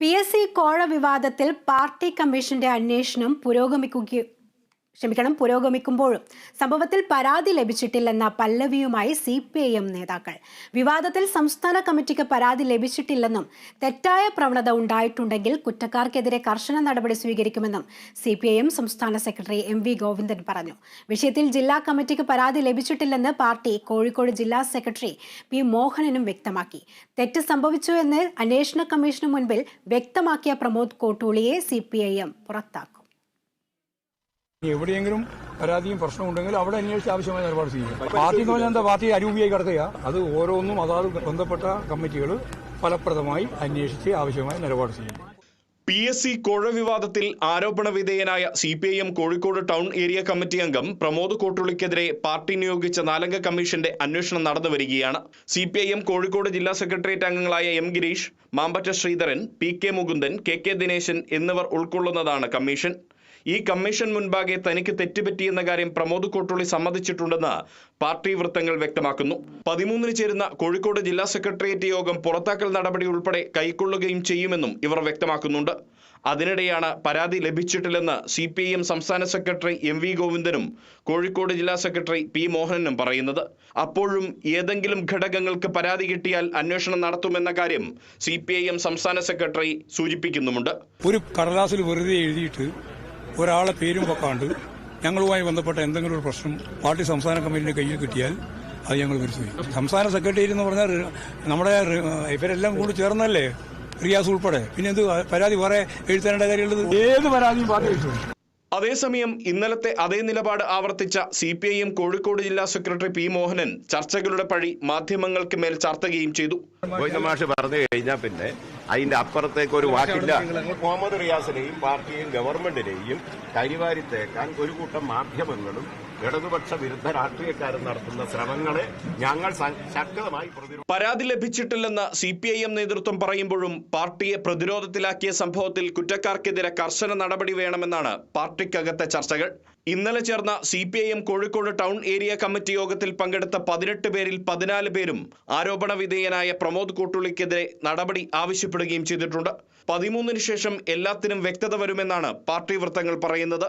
P S C കോഴ വിവാദത്തിൽ party കമ്മീഷന്റെ അന്വേഷണം പുരോഗമിക്കുക ക്ഷമിക്കണം പുരോഗമിക്കുമ്പോഴും. സംഭവത്തിൽ പരാതി ലഭിച്ചിട്ടില്ലെന്ന പല്ലവിയുമായി സി പി ഐ എം നേതാക്കൾ. വിവാദത്തിൽ സംസ്ഥാന കമ്മിറ്റിക്ക് പരാതി ലഭിച്ചിട്ടില്ലെന്നും തെറ്റായ പ്രവണത ഉണ്ടായിട്ടുണ്ടെങ്കിൽ കുറ്റക്കാർക്കെതിരെ കർശന നടപടി സ്വീകരിക്കുമെന്നും സി പി ഐ എം സംസ്ഥാന സെക്രട്ടറി എം വി ഗോവിന്ദൻ പറഞ്ഞു. വിഷയത്തിൽ ജില്ലാ കമ്മിറ്റിക്ക് പരാതി ലഭിച്ചിട്ടില്ലെന്ന് പാർട്ടി കോഴിക്കോട് ജില്ലാ സെക്രട്ടറി പി മോഹനനും വ്യക്തമാക്കി. തെറ്റ് സംഭവിച്ചു എന്ന് അന്വേഷണ കമ്മീഷന് മുൻപിൽ വ്യക്തമാക്കിയ പ്രമോദ് കോട്ടൂളിയെ സി പി ഐ എം പുറത്താക്കും. എവിടെയെങ്കിലും പരാതിയും പ്രശ്നമുണ്ടെങ്കിൽ അവിടെ അന്വേഷിച്ച് ആവശ്യമായ നിലപാട് സ്വീകരിക്കും. പാർട്ടി എന്ന് പറഞ്ഞാൽ എന്താ? പാർട്ടി അരൂപിയായി കിടക്കുക അത് ഓരോന്നും അതാത് ബന്ധപ്പെട്ട കമ്മിറ്റികൾ ഫലപ്രദമായി അന്വേഷിച്ച് ആവശ്യമായ നിലപാട് സ്വീകരിക്കും. പി എസ് സി കോഴ വിവാദത്തിൽ ആരോപണ വിധേയനായ C P I M Kozhikode town area committee അംഗം പ്രമോദ് കോട്ടുള്ളിക്കെതിരെ പാർട്ടി നിയോഗിച്ച നാലംഗ കമ്മീഷന്റെ അന്വേഷണം നടന്നു വരികയാണ്. C P I M Kozhikode ജില്ലാ സെക്രട്ടേറിയറ്റ് അംഗങ്ങളായ M Girish Mampatta Sreedharan P K Mukundan K K Dineshan എന്നിവർ ഉൾക്കൊള്ളുന്നതാണ് കമ്മീഷൻ. ഈ കമ്മീഷൻ മുൻപാകെ തനിക്ക് തെറ്റുപറ്റിയെന്ന കാര്യം പ്രമോദ് കോട്ടോളി സമ്മതിച്ചിട്ടുണ്ടെന്ന് പാർട്ടി വൃത്തങ്ങൾ വ്യക്തമാക്കുന്നു. പതിമൂന്നിന് ചേരുന്ന കോഴിക്കോട് ജില്ലാ സെക്രട്ടേറിയറ്റ് യോഗം പുറത്താക്കൽ നടപടി ഉൾപ്പെടെ കൈക്കൊള്ളുകയും ചെയ്യുമെന്നും ഇവർ വ്യക്തമാക്കുന്നുണ്ട്. അതിനിടെയാണ് പരാതി ലഭിച്ചിട്ടില്ലെന്ന് സി പി ഐ എം സംസ്ഥാന സെക്രട്ടറി എം വി ഗോവിന്ദനും കോഴിക്കോട് ജില്ലാ സെക്രട്ടറി പി മോഹനനും പറയുന്നത്. അപ്പോഴും ഏതെങ്കിലും ഘടകങ്ങൾക്ക് പരാതി കിട്ടിയാൽ അന്വേഷണം നടത്തുമെന്ന കാര്യം സി പി ഐ എം സംസ്ഥാന സെക്രട്ടറി സൂചിപ്പിക്കുന്നുമുണ്ട്. ഒരു കടലാസിൽ വെറുതെ എഴുതിയിട്ട് ഒരാളെ പേരും വെക്കാണ്ട് ഞങ്ങളുമായി ബന്ധപ്പെട്ട എന്തെങ്കിലും ഒരു പ്രശ്നം പാർട്ടി സംസ്ഥാന കമ്മിറ്റിന്റെ കയ്യിൽ കിട്ടിയാൽ അത് ഞങ്ങൾ പരിശോധിക്കും. സംസ്ഥാന സെക്രട്ടേറിയറ്റ് എന്ന് പറഞ്ഞാൽ നമ്മുടെ ഇവരെല്ലാം കൂടി ചേർന്നല്ലേ? റിയാസ് ഉൾപ്പെടെ. പിന്നെ എന്ത് പരാതി വേറെ എഴുത്തേണ്ട കാര്യമുള്ളത്? ഏത് പരാതിയും പാർട്ടി അതേസമയം ഇന്നലത്തെ അതേ നിലപാട് ആവർത്തിച്ച C P I M Kozhikode ജില്ലാ സെക്രട്ടറി പി മോഹനൻ ചർച്ചകളുടെ പഴി മാധ്യമങ്ങൾക്ക് മേൽ ചാർത്തുകയും ചെയ്തു. പറഞ്ഞു കഴിഞ്ഞാൽ പിന്നെ അതിന്റെ അപ്പുറത്തേക്ക് ഒരു വാക്കില്ല. മുഹമ്മദ് റിയാസിനെയും പാർട്ടിയെയും ഗവൺമെന്റിനെയും കരിവാരി തേക്കാൻ ഒരു കൂട്ടം മാധ്യമങ്ങളും ഇടതുപക്ഷ വിരുദ്ധ രാഷ്ട്രീയക്കാരും നടത്തുന്ന ശ്രമങ്ങളെ ഞങ്ങൾ ശക്തമായി പ്രതിരോധിച്ചു പരാതി ലഭിച്ചിട്ടില്ലെന്ന് സി പി ഐ എം നേതൃത്വം പറയുമ്പോഴും പാർട്ടിയെ പ്രതിരോധത്തിലാക്കിയ സംഭവത്തിൽ കുറ്റക്കാർക്കെതിരെ കർശന നടപടി വേണമെന്നാണ് പാർട്ടിക്കകത്തെ ചർച്ചകൾ. ഇന്നലെ ചേർന്ന C P I M Kozhikode town area committee യോഗത്തിൽ പങ്കെടുത്ത പതിനെട്ട് പേരിൽ പതിനാല് പേരും ആരോപണ വിധേയനായ പ്രമോദ് കൂട്ടുള്ളിക്കെതിരെ നടപടി ആവശ്യപ്പെടുകയും ചെയ്തിട്ടുണ്ട്. പതിമൂന്നിന് ശേഷം എല്ലാത്തിനും വ്യക്തത വരുമെന്നാണ് പാർട്ടി വൃത്തങ്ങൾ പറയുന്നത്.